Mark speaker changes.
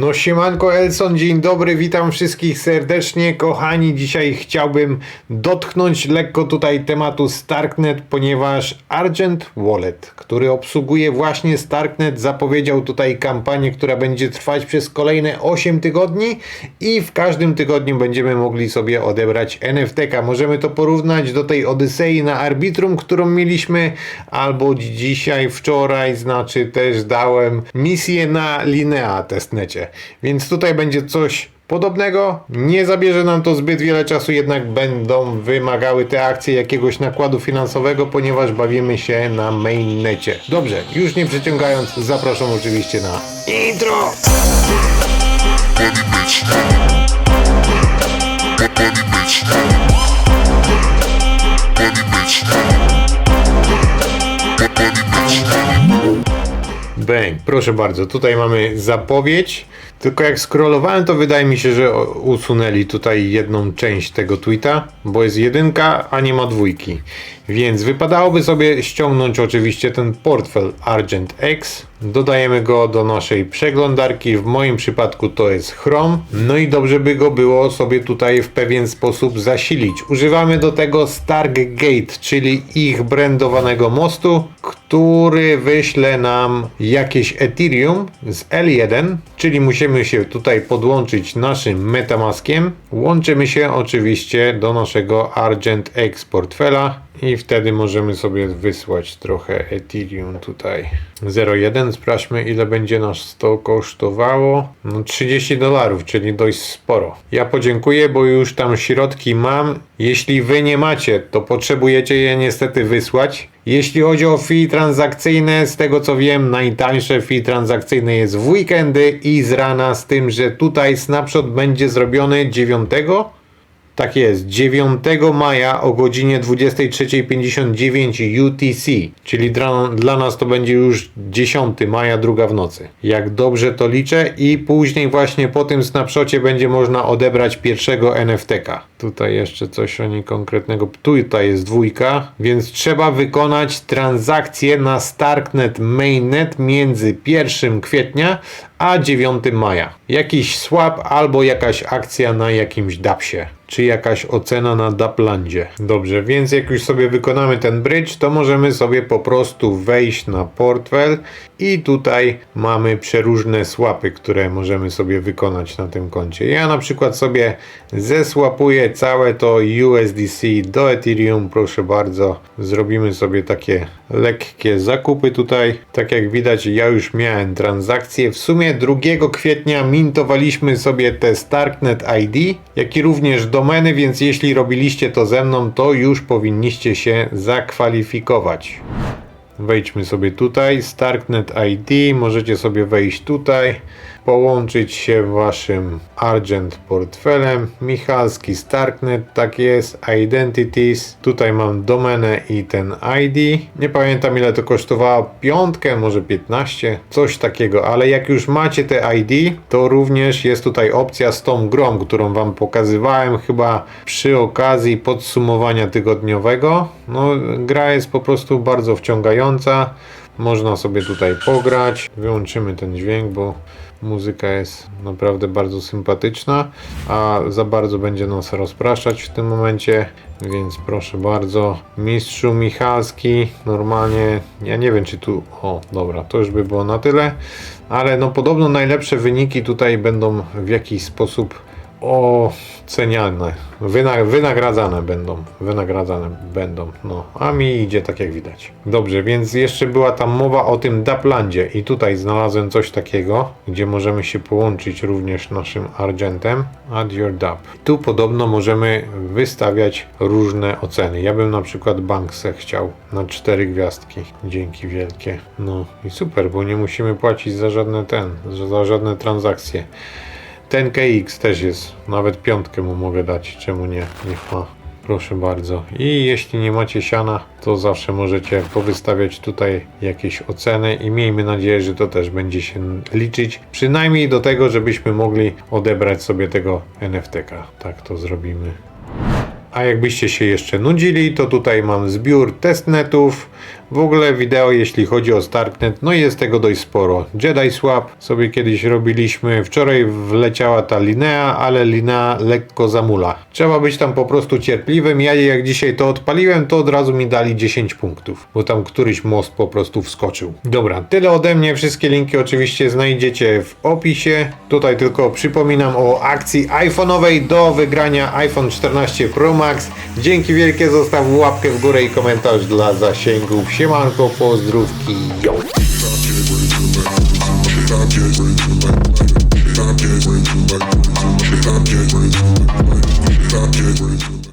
Speaker 1: No siemanko Elson, dzień dobry, witam wszystkich serdecznie. Kochani, dzisiaj chciałbym dotknąć lekko tutaj tematu Starknet, ponieważ Argent Wallet, który obsługuje właśnie Starknet, zapowiedział tutaj kampanię, która będzie trwać przez kolejne 8 tygodni i w każdym tygodniu będziemy mogli sobie odebrać NFT-ka. Możemy to porównać do tej Odysei na Arbitrum, którą mieliśmy, albo dzisiaj, wczoraj, znaczy też dałem misję na Linea testnecie. Więc tutaj będzie coś podobnego. Nie zabierze nam to zbyt wiele czasu, jednak będą wymagały te akcje jakiegoś nakładu finansowego, ponieważ bawimy się na mainnecie. Dobrze, już nie przeciągając, zapraszam oczywiście na intro! Bang, proszę bardzo, tutaj mamy zapowiedź. Tylko jak scrollowałem, to wydaje mi się, że usunęli tutaj jedną część tego tweeta, bo jest jedynka, a nie ma dwójki. Więc wypadałoby sobie ściągnąć oczywiście ten portfel Argent X. Dodajemy go do naszej przeglądarki. W moim przypadku to jest Chrome. No i dobrze by go było sobie tutaj w pewien sposób zasilić. Używamy do tego Stargate, czyli ich brandowanego mostu, który wyśle nam jakieś Ethereum z L1, czyli musimy się tutaj podłączyć naszym Metamaskiem. Łączymy się oczywiście do naszego Argent X portfela i wtedy możemy sobie wysłać trochę Ethereum tutaj. 0,1 sprawdźmy ile będzie nas to kosztowało. No 30 dolarów, czyli dość sporo. Ja podziękuję, bo już tam środki mam. Jeśli wy nie macie, to potrzebujecie je niestety wysłać. Jeśli chodzi o fee transakcyjne, z tego co wiem, najtańsze fee transakcyjne jest w weekendy i z rana, z tym, że tutaj snapshot będzie zrobiony 9 tak jest, 9 maja o godzinie 23.59 UTC, czyli dla, dla nas to będzie już 10 maja, druga w nocy. Jak dobrze to liczę i później właśnie po tym snapshocie będzie można odebrać pierwszego NFT-ka. Tutaj jeszcze coś o niej konkretnego, tutaj jest dwójka, więc trzeba wykonać transakcję na Starknet Mainnet między 1 kwietnia a 9 maja. Jakiś swap albo jakaś akcja na jakimś dapsie czy jakaś ocena na Daplandzie. Dobrze, więc jak już sobie wykonamy ten bridge, to możemy sobie po prostu wejść na portfel i tutaj mamy przeróżne swapy, które możemy sobie wykonać na tym koncie. Ja na przykład sobie zesłapuję całe to USDC do Ethereum, proszę bardzo. Zrobimy sobie takie lekkie zakupy tutaj. Tak jak widać, ja już miałem transakcję. W sumie 2 kwietnia mintowaliśmy sobie te Starknet ID, jak i również domeny, więc jeśli robiliście to ze mną, to już powinniście się zakwalifikować. Wejdźmy sobie tutaj, Starknet ID, możecie sobie wejść tutaj, połączyć się waszym Argent portfelem, Michalski Starknet, tak jest, Identities, tutaj mam domenę i ten ID, nie pamiętam ile to kosztowało, piątkę, może 15, coś takiego, ale jak już macie te ID, to również jest tutaj opcja z tą grą, którą wam pokazywałem chyba przy okazji podsumowania tygodniowego, no gra jest po prostu bardzo wciągająca, można sobie tutaj pograć. Wyłączymy ten dźwięk, bo muzyka jest naprawdę bardzo sympatyczna, a za bardzo będzie nas rozpraszać w tym momencie, więc proszę bardzo. Mistrzu Michalski, normalnie, ja nie wiem czy tu, o dobra, to już by było na tyle, ale no podobno najlepsze wyniki tutaj będą w jakiś sposób oceniane, wyna, wynagradzane będą, wynagradzane będą, no, a mi idzie tak jak widać. Dobrze, więc jeszcze była tam mowa o tym Daplandzie i tutaj znalazłem coś takiego, gdzie możemy się połączyć również naszym Argentem, add your DAP. Tu podobno możemy wystawiać różne oceny. Ja bym na przykład Banksę chciał na cztery gwiazdki, dzięki wielkie. No i super, bo nie musimy płacić za żadne ten, za żadne transakcje. Ten KX też jest. Nawet piątkę mu mogę dać. Czemu nie? Niech ma. Proszę bardzo. I jeśli nie macie siana, to zawsze możecie powystawiać tutaj jakieś oceny i miejmy nadzieję, że to też będzie się liczyć. Przynajmniej do tego, żebyśmy mogli odebrać sobie tego NFT-ka. Tak to zrobimy. A jakbyście się jeszcze nudzili, to tutaj mam zbiór testnetów. W ogóle wideo, jeśli chodzi o Starknet, no jest tego dość sporo. Jedi Swap sobie kiedyś robiliśmy, wczoraj wleciała ta linea, ale linea lekko zamula. Trzeba być tam po prostu cierpliwym. Ja jak dzisiaj to odpaliłem, to od razu mi dali 10 punktów, bo tam któryś most po prostu wskoczył. Dobra, tyle ode mnie. Wszystkie linki oczywiście znajdziecie w opisie. Tutaj tylko przypominam o akcji iPhone'owej do wygrania iPhone 14 Pro Max. Dzięki wielkie, zostaw łapkę w górę i komentarz dla zasięgów. Siemanko, pozdrówki. Yo.
Speaker 2: Stop